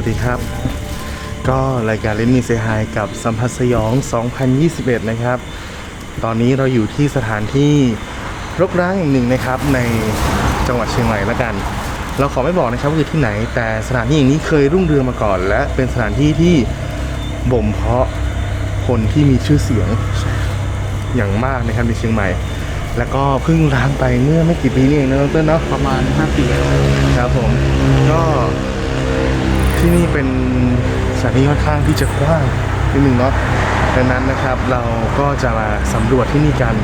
สวัสดีครับ ก็รายการเล่นมีเซฮายกับสัมผัสสยอง 2021 นะครับ ตอนนี้เราอยู่ที่สถานที่รกร้างแห่งหนึ่งนะครับ ในจังหวัดเชียงใหม่ละกัน เราขอไม่บอกนะครับว่าคือที่ไหน แต่สถานที่อย่างนี้เคยรุ่งเรืองมาก่อน และเป็นสถานที่ที่บ่มเพาะคนที่มีชื่อเสียงอย่างมากนะครับในเชียงใหม่ แล้วก็เพิ่งร้างไปเมื่อไม่กี่ปีนี่เองนะน้องเต้นเนาะประมาณ 5 ปีครับผม ก็ ที่นี่เป็นสถานที่ค่อนข้างที่จะกว้างนิดนึงเนาะดังนั้นนะครับเราก็จะมาสำรวจที่นี่กัน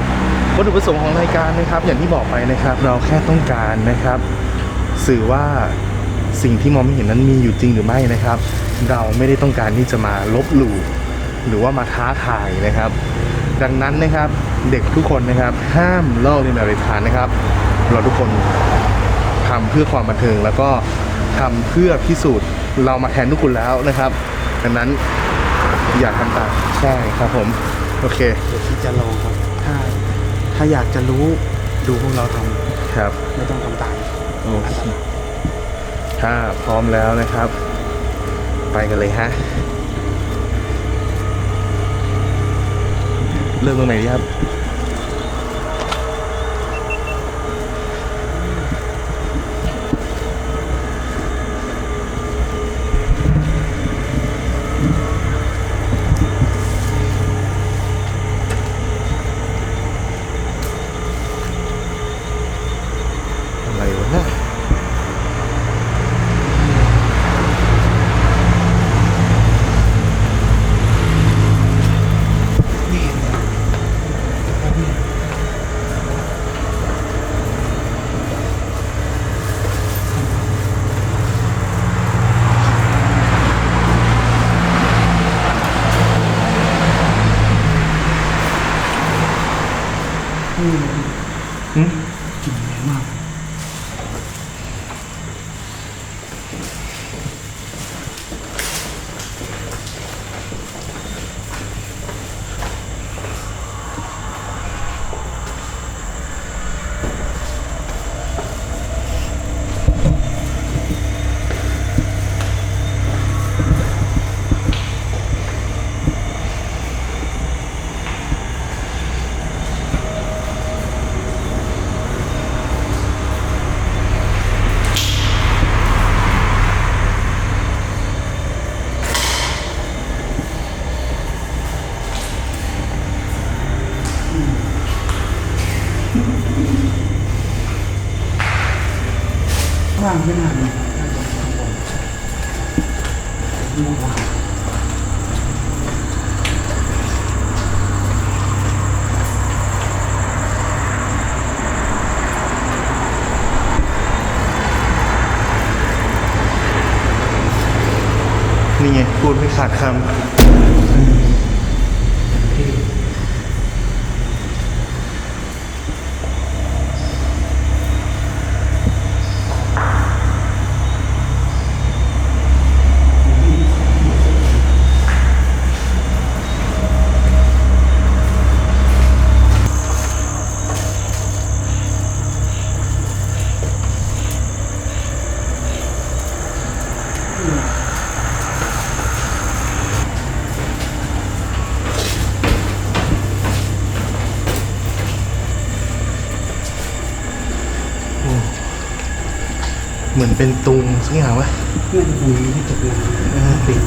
วัตถุประสงค์ของรายการนะครับ อย่างที่บอกไปนะครับ เราแค่ต้องการนะครับ สื่อว่าสิ่งที่มองไม่เห็นนั้นมีอยู่จริงหรือไม่นะครับ เราไม่ได้ต้องการที่จะมาลบหลู่หรือว่ามาท้าทายนะครับ ดังนั้นนะครับเด็กทุกคนนะครับ ห้ามลอกเลียนแบบเด็ดขาดนะครับ เราทุกคนทำเพื่อความบันเทิงแล้วก็ ทำเพื่อพิสูจน์เรามาแทนทุกคนแล้วนะครับดังนั้นอย่าทำตามใช่ครับผม โอเคเดี๋ยวที่จะลองครับ ถ้าถ้าอยากจะรู้ดูพวกเราทครับำไม่ต้องทำตามโอเคถ้าพร้อมแล้วนะครับ ไปกันเลยฮะ เริ่มตรงไหนดีครับ หึ ว่างไม่นานเลยดูว่านี่ไงพูดไม่ขาดคำเห มือนเป็นตุงสักอย่างวะเพื่อนคุยที่จบงานเออปิด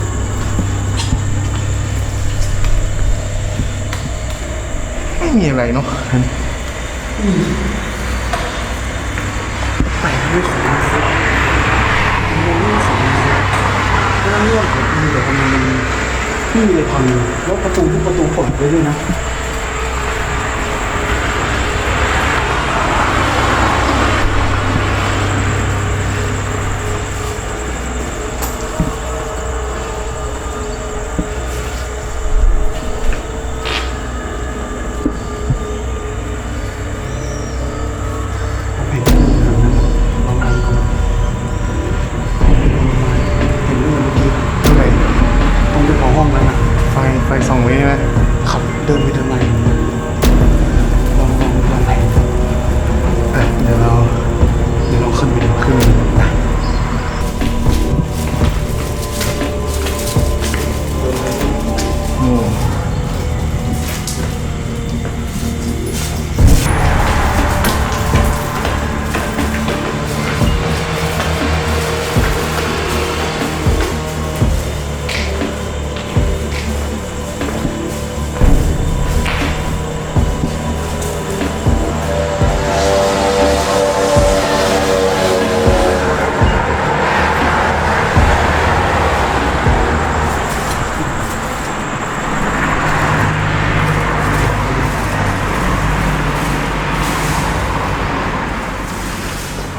ไม่มีอะไรเนาะแต่ไม่ของมันสิมันไม่ของมันสิถ้าเรื่องของมันเดี๋ยวทำไมมันไม่มีเลยพังแล้วประตูทุกประตูเปิดไว้ด้วยนะ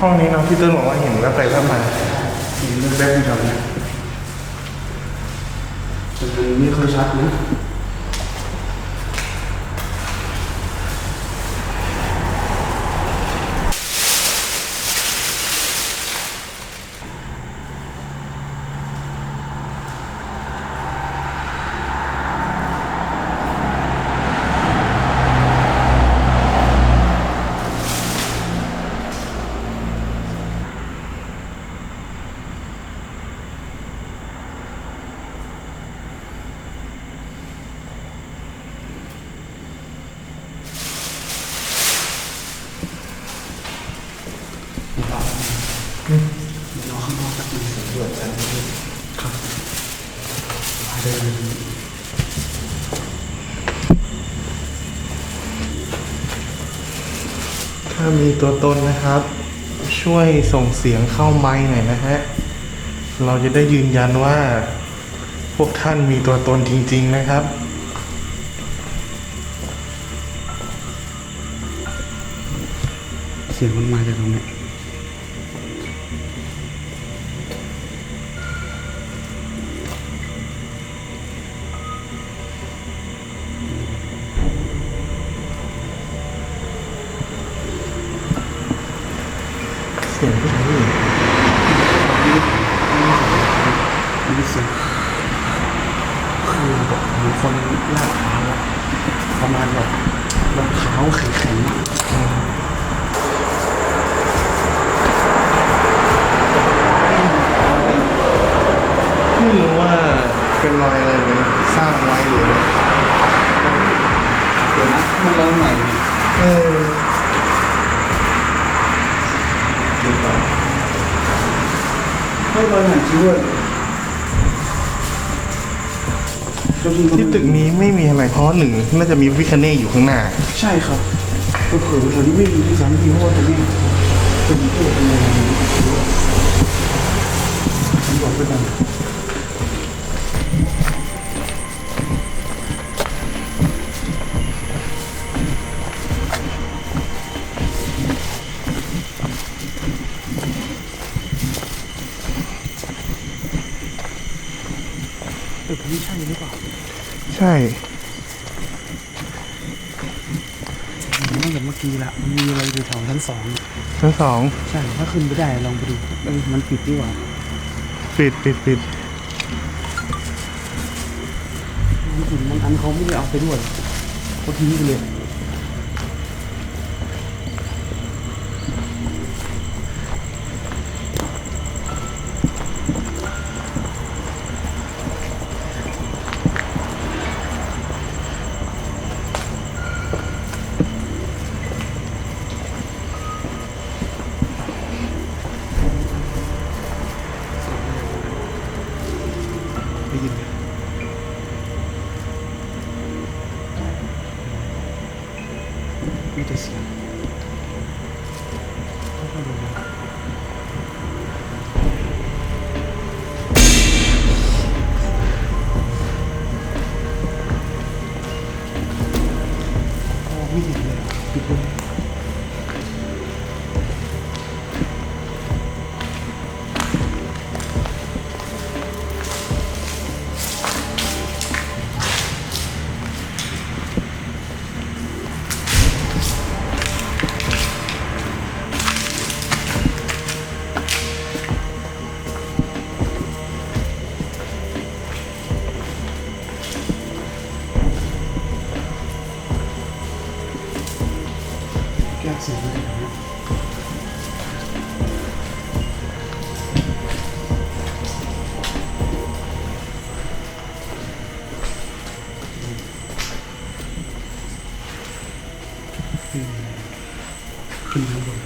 ห้องนี้เนาะพี่เติ้ลบอกว่าเห็นแวบไปแวบมาเห็นแวบๆอยู่แถวเนี้ยแต่มันไม่ค่อยชัดนะ รอข้างนอกสักหนึ่งสำรวจกันครับมาเดิน ถ้ามีตัวตนนะครับ ช่วยส่งเสียงเข้าไม้หน่อยนะฮะ เราจะได้ยืนยันว่า พวกท่านมีตัวตนจริง ๆ นะครับเสียงมันมาจากตรงไหน ด้วยจริงๆที่ตึกนี้ไม่มีอะไรเพราะหนึ่งน่าจะมีวิคเน่อยู่ข้างหน้า ใช่ครับก็เผื่อๆที่ไม่มีที่สามที่เพราะว่าตรงนี้เป็นตัวเป็นอะไรผมบอกไปก่อน ใช่ผมตั้งแต่เมื่อกี้ละมันมีอะไรอยู่แถวชั้นสองชั้นสองใช่ถ้าขึ้นไปได้ลองไปดูเอ้ยมันปิดดีกว่าปิดปิดปิดมันปิดมันอันเขาไม่ได้เอาไปด้วยเขาทิ้งไปเลย ขึ้นข้างบน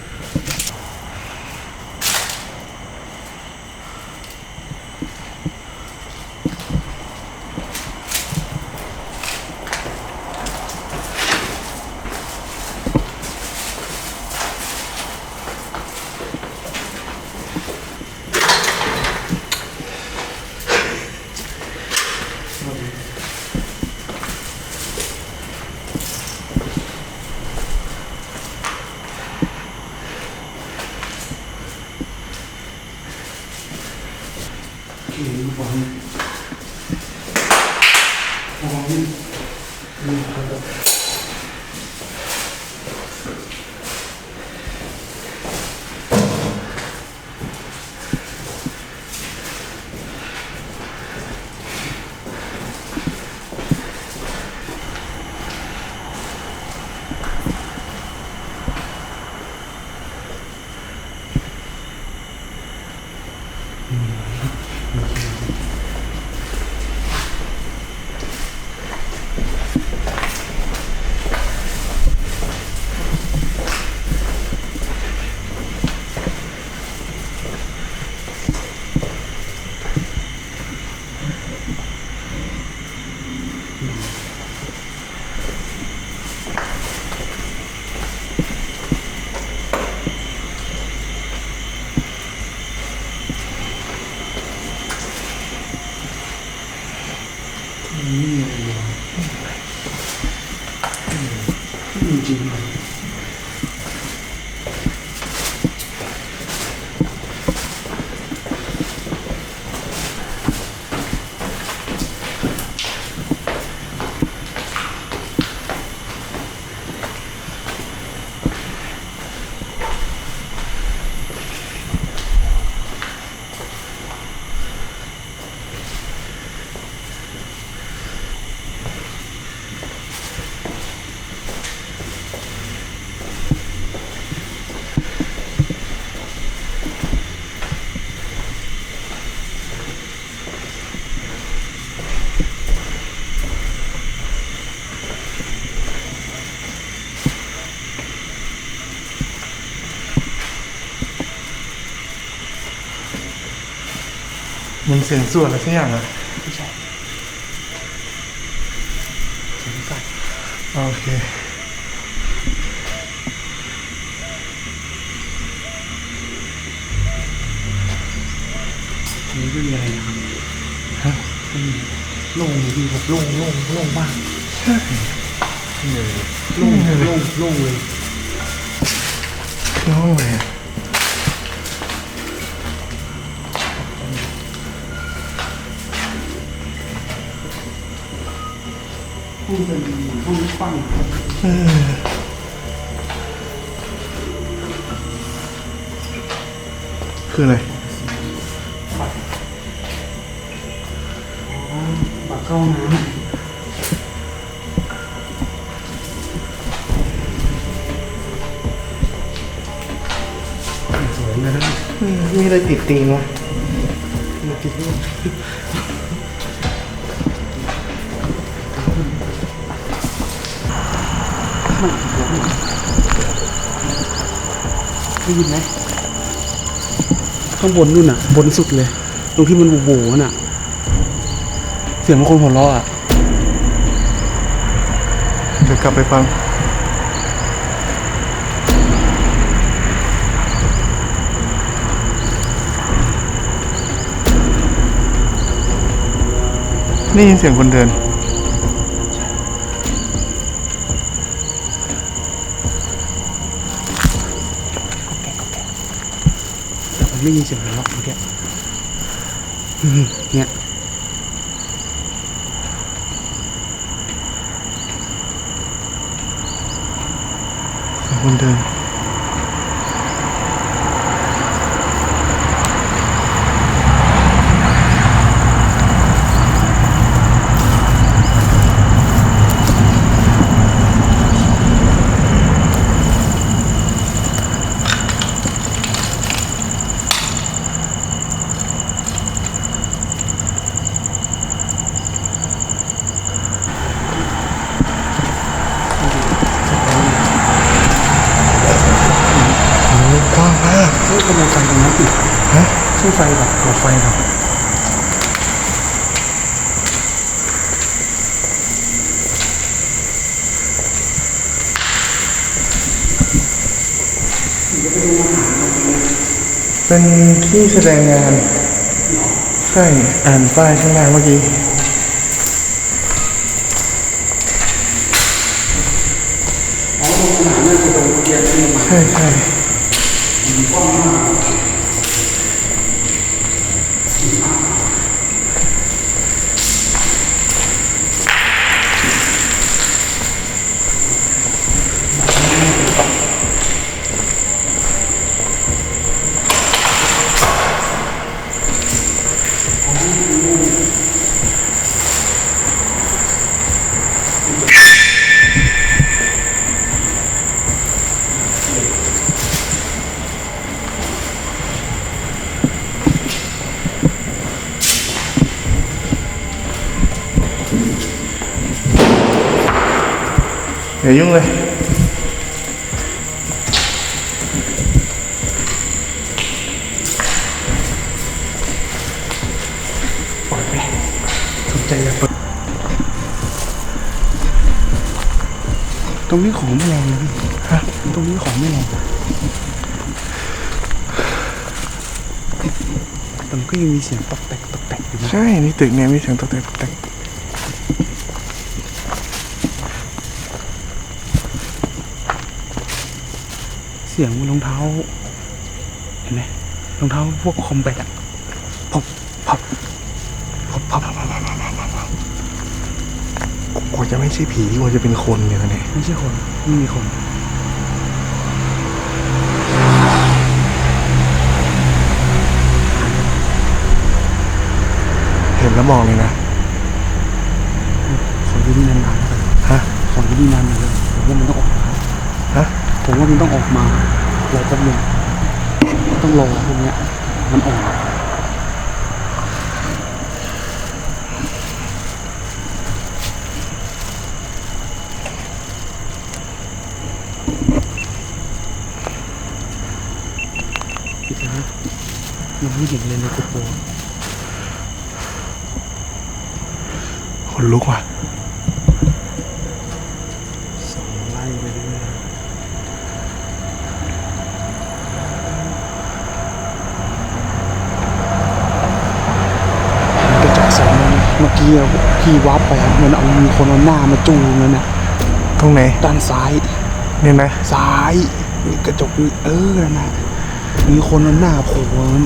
มันเสียงส่วนอะไรสักอย่างอะๆไม่ใช่เสียงสัตว์โอเคอันนี้ไม่มีอะไรนะครับฮะไม่มีโล่งเลยพี่แบบโล่งโล่งโล่งมากเหนื่อยโล่งโล่งโล่งเลยน้องเลย อะห้องเป็นห้องกว้างเออคืออะไรอ๋อบัตรเข้าห้องน้ำสวยเลยนะอืมมีอะไรติดติงวะมาติดรูป ได้ยินไหมข้างบนนู่นอะ บนสุดเลย ตรงที่มันโหวๆน่ะ เสียงของคนหัวเราะอะเดี๋ยวกลับไปฟังนี่ยินเสียงคนเดิน ไม่ยินเสียงหัวเราะเมื่อกี้เนี่ยเสียงคนเดิน โอ้กว้างมาก เฮ้ยขโมยไฟตรงนั้นอีก ฮะ ใช่ไฟแบบหลอดไฟแบบ เป็นที่แสดงงาน ใช่อ่านป้ายข้างหน้าเมื่อกี้อ๋อโรงอาหารนั่นคือตรงเกียร์ที่มา ใช่ใช่ อย่ายุ่งเลย ปล่อยไปสนใจอยากเปิด ตรงนี้ของไม่แรงเลยพี่ฮะ ตรงนี้ของไม่แรงแต่มันก็ยังมีเสียงตอกแตกตอกแตกอยู่นะ ใช่นี่ตึกเนี่ยมีเสียงตกแต่ตกแต่เสียงรองเท้า เห็นไหมรองเท้าพวกคอมแบทอะพับพับพับพับกว่าจะไม่ใช่ผีกว่าจะเป็นคนเนี่ยนะเนี่ยไม่ใช่คนไม่มีคนเห็นแล้วมองเลยนะขออยู่นี่นานๆแล้วกันฮะขออยู่นี่นานๆเลยผมว่ามันต้องออกมาฮะ ผมว่ามันต้องออกมารอแป๊บนึงต้องรอพวกเนี้ยมันออกคิดนะยังไม่เห็นเลยในกระโปรงคนลุกว่ะ สองไล่ไปเรื่อยกระจกสอง นั้นเมื่อกี้อะพี่วับไปอะมันเอามีคนเอาหน้ามาจูงนั่นน่ะตรงไหนด้านซ้ายเนี่ยนะซ้ายนี่กระจกนี่เออนั่นน่ะมีคนเอาหน้าโผล่นั่น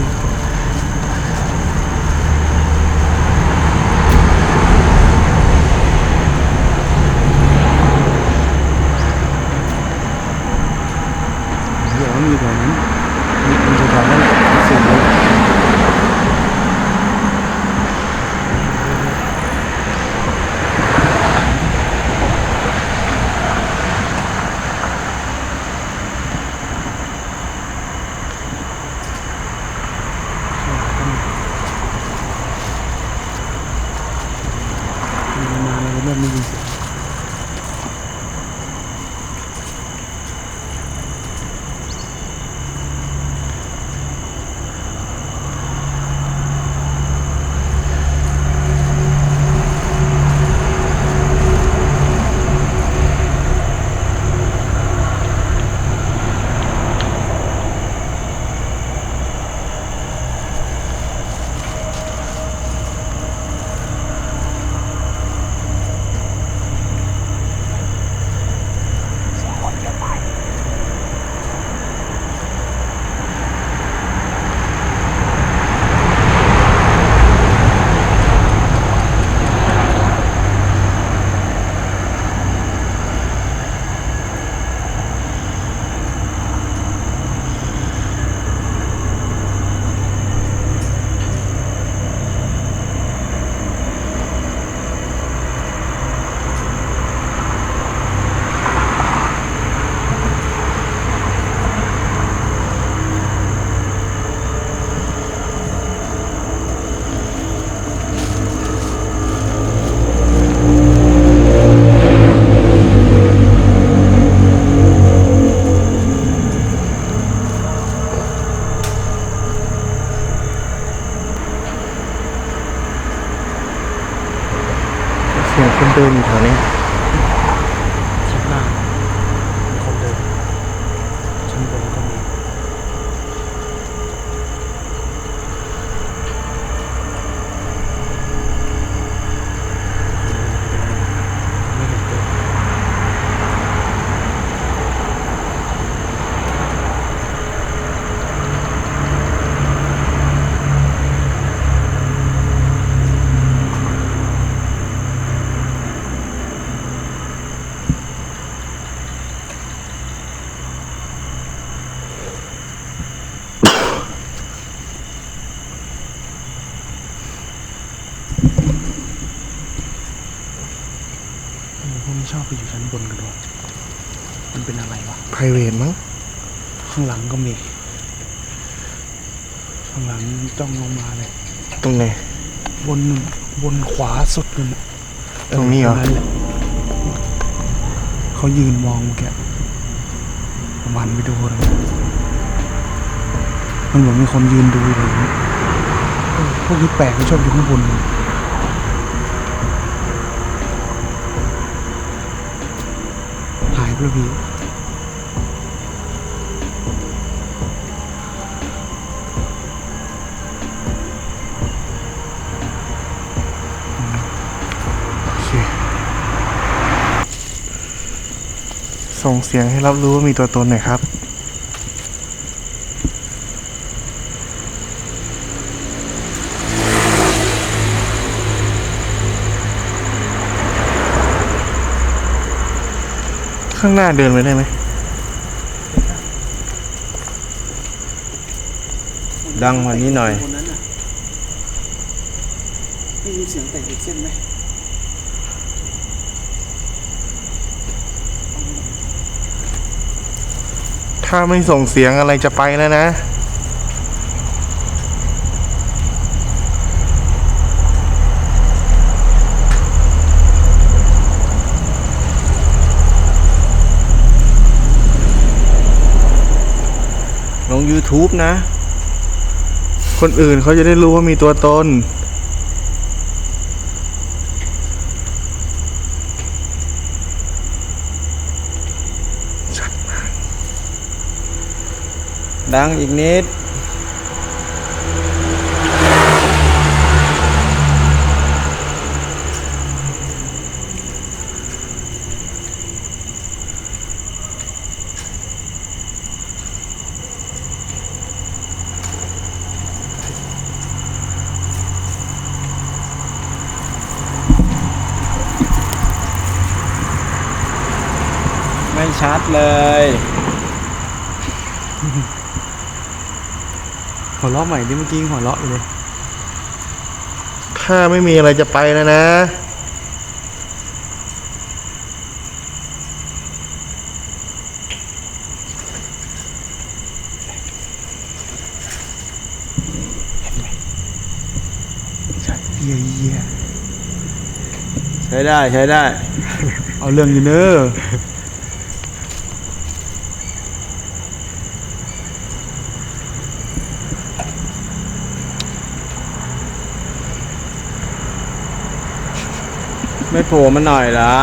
เป็นอะไรวะ private มั้ง ข้างหลังก็มี ข้างหลังจ้องลงมาเลย ตรงไหน บนบนขวาสุดนั่นน่ะตรงนี้เหรอนั่นแหละเขายืนมองเมื่อกี้ผมหันไปดูแล้วมันเหมือนมีคนยืนดูเลยเออพวกนี้แปลกมันชอบอยู่ข้างบน หายไปแล้วพี่ ส่งเสียงให้รับรู้ว่ามีตัวตนหน่อยครับ ข้างหน้าเดินไปได้ไหม ดังกว่านี้หน่อย ได้ยินเสียงแต่เกเส้นไหม ถ้าไม่ส่งเสียงอะไรจะไปแล้วนะ ลง YouTube นะ คนอื่นเขาจะได้รู้ว่ามีตัวตน ดังอีกนิด ไม่ชัดเลย หัวเราะใหม่ดิเมื่อกี้หัวเราะอยู่เลยถ้าไม่มีอะไรจะไปแล้วนะเฮียเฮียใช้ได้ใช้ได้ เอาเรื่องอยู่เนอะ ไม่โผล่มาหน่อยเหรอ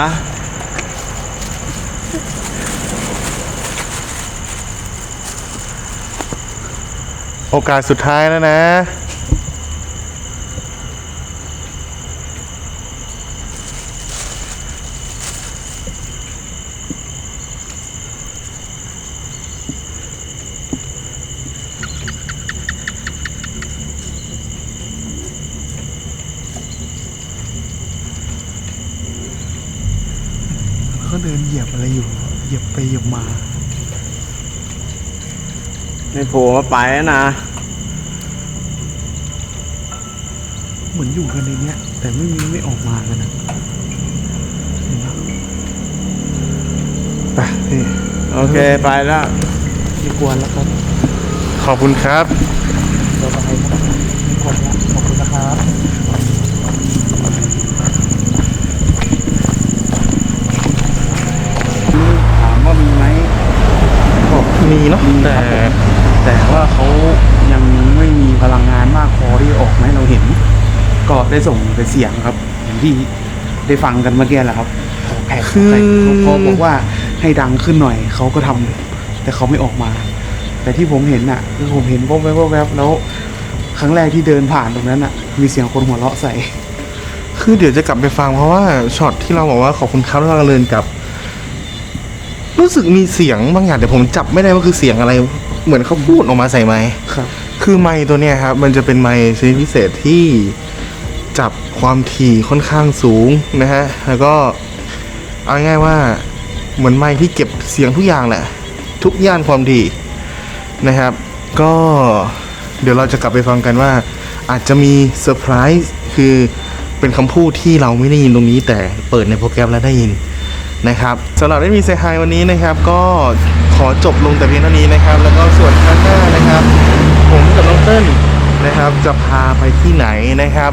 โอกาสสุดท้ายแล้วนะ เขาเดินเหยียบอะไรอยู่ เหยียบไปเหยียบมาไม่โผล่มาไปแล้วนะ เหมือนอยู่กันในเนี้ย แต่ไม่มีไม่ออกมากันนะเห็นปะไปพี่โอเคไปแล้ว ไม่กวนแล้วครับขอบคุณครับเราไปครับไม่กวนแล้วขอบคุณนะครับถามว่ามีไหม ก็ มีเนาะแต่แต่ว่าเขายังไม่มีพลังงานมากพอที่จะออกมาให้เราเห็น ก็ได้ส่งเป็นเสียงครับอย่างที่ได้ฟังกันเมื่อกี้แหละครับขอแขกขอแขกเขาบอกว่าให้ดังขึ้นหน่อยเขาก็ทำแต่เขาไม่ออกมา แต่ที่ผมเห็นน่ะคือผมเห็นวบแวบวบแวบแล้ว ครั้งแรกที่เดินผ่านตรงนั้นน่ะ มีเสียงคนหัวเราะใส่ คือเดี๋ยวจะกลับไปฟังเพราะว่าช็อตที่เราบอกว่าขอบคุณครับแล้วเราเดินกลับ รู้สึกมีเสียงบางอย่างแต่ผมจับไม่ได้ว่าคือเสียงอะไร เหมือนเขาพูดออกมาใส่ไม้ครับ คือไม้ตัวเนี้ยครับ มันจะเป็นไม้ชนิดพิเศษที่จับความถี่ค่อนข้างสูงนะฮะ แล้วก็เอาง่ายๆว่าเหมือนไม้ที่เก็บเสียงทุกอย่างแหละ ทุกย่านความถี่นะครับ ก็เดี๋ยวเราจะกลับไปฟังกันว่า อาจจะมีเซอร์ไพรส์คือเป็นคำพูดที่เราไม่ได้ยินตรงนี้แต่เปิดในโปรแกรมแล้วได้ยิน นะครับสำหรับได้มีเซฮายวันนี้นะครับ ก็ขอจบลงแต่เพียงเท่านี้นะครับ แล้วก็ส่วนข้างหน้านะครับ ผมกับน้องเติ้ลนะครับ จะพาไปที่ไหนนะครับ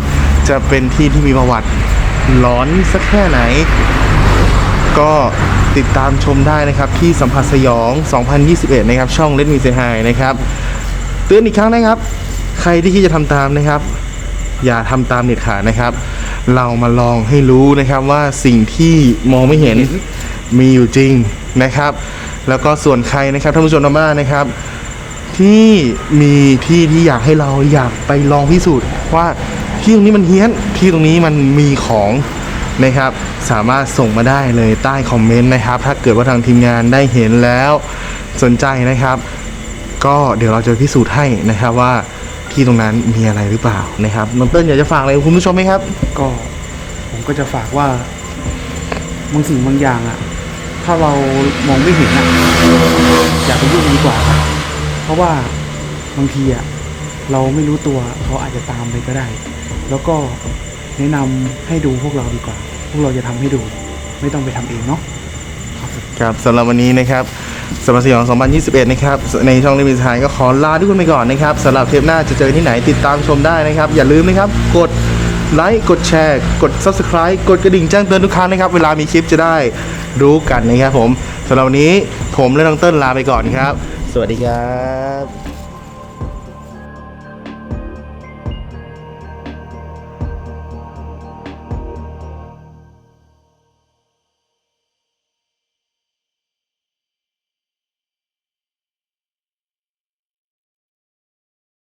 จะเป็นที่ที่มีประวัติหลอนสักแค่ไหน ก็ติดตามชมได้นะครับที่สัมผัสสยอง 2021 นะครับ ช่องเล่นมีเซฮายนะครับเตือนอีกครั้งนะครับ ใครที่คิดจะทำตามนะครับ อย่าทำตามเด็ดขาดนะครับ เรามาลองให้รู้นะครับว่าสิ่งที่มองไม่เห็นมีอยู่จริงนะครับ แล้วก็ส่วนใครนะครับท่านผู้ชมทางบ้านนะครับ ที่มีที่ที่อยากให้เราอยากไปลองพิสูจน์ว่าที่ตรงนี้มันเฮี้ยนที่ตรงนี้มันมีของนะครับสามารถส่งมาได้เลยใต้คอมเมนต์นะครับ ถ้าเกิดว่าทางทีมงานได้เห็นแล้วสนใจนะครับ ก็เดี๋ยวเราจะพิสูจน์ให้นะครับว่า ที่ตรงนั้นมีอะไรหรือเปล่านะครับน้องเติ้ลอยากจะฝากอะไรกับคุณผู้ชมไหมครับ ก็ผมก็จะฝากว่าบางสิ่งบางอย่างอะถ้าถ้าเรามองไม่เห็นอะอย่าไปยุ่งดีกว่าครับเพราะว่าบางทีอะเราไม่รู้ตัวเขาอาจจะตามไปก็ได้ แล้วก็แนะนำให้ดูพวกเราดีกว่า พวกเราจะทำให้ดู ไม่ต้องไปทำเองเนาะ ครับสำหรับวันนี้นะครับ สำหรับสยอง 2021 นะครับ ในช่องนิมิทายก็ขอลาทุกคนไปก่อนนะครับสำหรับเทปหน้าจะเจอที่ไหนติดตามชมได้นะครับ อย่าลืมนะครับ กดไลค์ กดแชร์ กด Subscribe กดกระดิ่งแจ้งเตือนทุกครั้งนะครับ เวลามีคลิปจะได้รู้กันนะครับผมสำหรับวันนี้ผมและน้องเติ้ลลาไปก่อนครับ สวัสดีครับ